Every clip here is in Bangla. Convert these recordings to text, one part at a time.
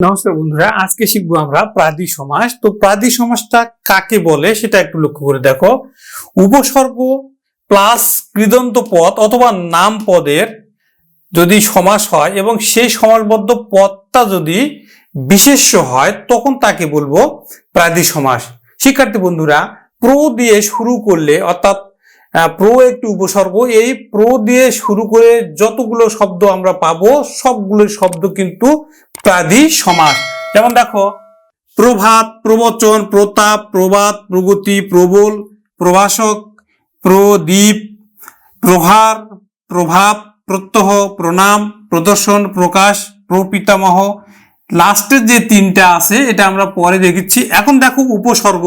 নমস্কার বন্ধুরা, আজকে শিখব আমরা প্রাদি সমাস। তো প্রাদি সমাসটা কাকে বলে সেটা একটু লক্ষ্য করে দেখো। উপসর্গ প্লাস কৃদন্ত পদ অথবা নাম পদের যদি সমাস হয় এবং সেই সমাসবদ্ধ পদটা যদি বিশেষ্য হয়, তখন তাকে বলব প্রাদি সমাস। শিক্ষার্থী বন্ধুরা, প্রো দিয়ে শুরু করলে অর্থাৎ প্রো একটি উপসর্গ। এই প্রো দিয়ে শুরু করে যতগুলো শব্দ আমরা পাবো, সবগুলো শব্দ কিন্তু প্রাদি সমাস যেমন দেখো, প্রভাত, প্রবচন, প্রতাপ, প্রবাদ, প্রগতি, প্রবল, প্রভাষক, প্রদীপ, প্রহার, প্রভাব, প্রত্যহ, প্রণাম, প্রদর্শন, প্রকাশ, প্রপিতামহ। লাস্টের যে তিনটা আছে, এটা আমরা পরে দেখেছি। এখন দেখো উপসর্গ,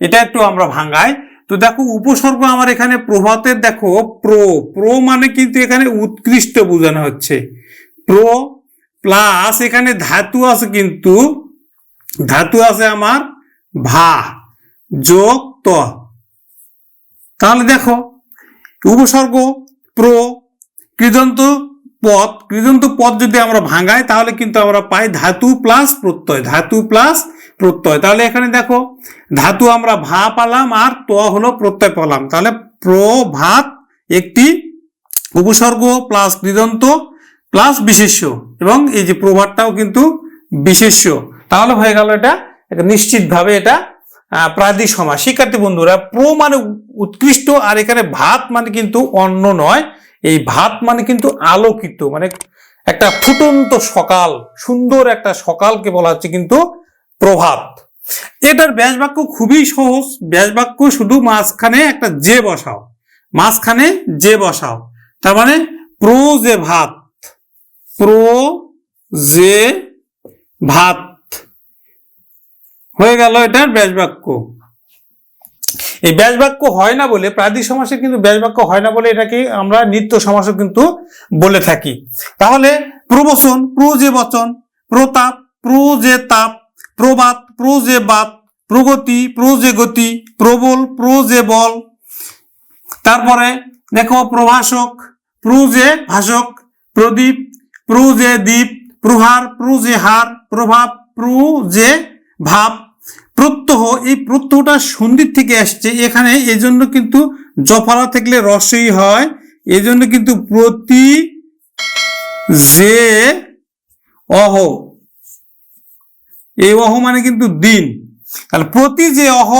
এটা একটু আমরা ভাঙাই। তো দেখো উপসর্গ আমার এখানে প্রভাতের দেখো প্রো। প্রো মানে কিন্তু এখানে উৎকৃষ্ট বোঝানো হচ্ছে। প্রো প্লাস এখানে ধাতু আছে কিন্তু, ধাতু আছে আমার ভা, যোগ ত। তাহলে দেখো, উপসর্গ প্র, কৃদন্ত পদ। কৃদন্ত পদ যদি আমরা ভাঙাই, তাহলে কিন্তু আমরা পাই ধাতু প্লাস প্রত্যয়। ধাতু প্লাস প্রত্যয়। তাহলে এখানে দেখো, ধাতু আমরা ভা পালাম আর ত হলো প্রত্যয় পেলাম। তাহলে প্রভাত একটি উপসর্গ প্লাস কৃদন্ত প্লাস বিশেষ্য। এবং এই যে প্রভাতটাও কিন্তু বিশেষ্য। তাহলে হয়ে গেল এটা নিশ্চিতভাবে এটা প্রাদি সমাস। শিক্ষার্থী বন্ধুরা, প্রো মানে উৎকৃষ্ট আর এখানে ভাত মানে কিন্তু অন্য নয়। এই ভাত মানে কিন্তু আলোকিত মানে একটা ফুটন্ত সকাল, সুন্দর একটা সকালকে বলা হচ্ছে কিন্তু প্রভাত এটার ব্যাস বাক্য খুবই সহজ। ব্যাস বাক্য শুধু মাঝখানে একটা যে বসাও। মাঝখানে যে বসাও। তার মানে প্রো যে ভাত। প্রো যে ভাত। হয়ে গেল এটার ব্যাস বাক্য। এই ব্যাস বাক্য হয় না বলে প্রাদি সমাসে কিন্তু ব্যাস বাক্য হয় না বলে এটাকে আমরা নিত্য সমাসও কিন্তু বলে থাকি। তাহলে প্রবচন, প্রো যে বচন প্রতাপ প্রো যে তাপ প্রবাদ প্রো যে বাত প্রগতি প্রো যে গতি প্রবল প্রো যে বল তারপরে দেখো প্রভাষক প্রু যে ভাষক প্রদীপ প্রু যে দ্বীপ প্রহার প্রু যে হার প্রভাব প্রু যে ভাব প্রত্যহ, এই প্রত্যহটা সন্ধির থেকে আসছে। এখানে এজন্য কিন্তু জফলা থাকলে রসই হয়। এজন্য কিন্তু প্রতি যে অহ। এই অহ মানে কিন্তু দিন। তাহলে প্রতি যে অহ,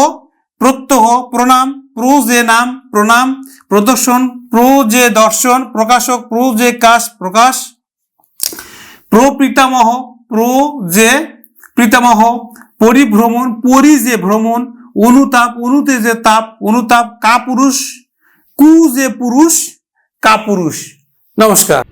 প্রত্যহ, প্রণাম, প্রো যে নাম, প্রণাম, প্রদর্শন, প্রো যে দর্শন, প্রকাশক, প্রো যে কাশ প্রকাশ, প্রো পিতামহ, প্রো যে পিতামহ, পরিভ্রমণ, পরি যে ভ্রমণ, অনুতাপ, অনুতে যে তাপ, অনুতাপ, কাপুরুষ, কু যে পুরুষ, কাপুরুষ। নমস্কার।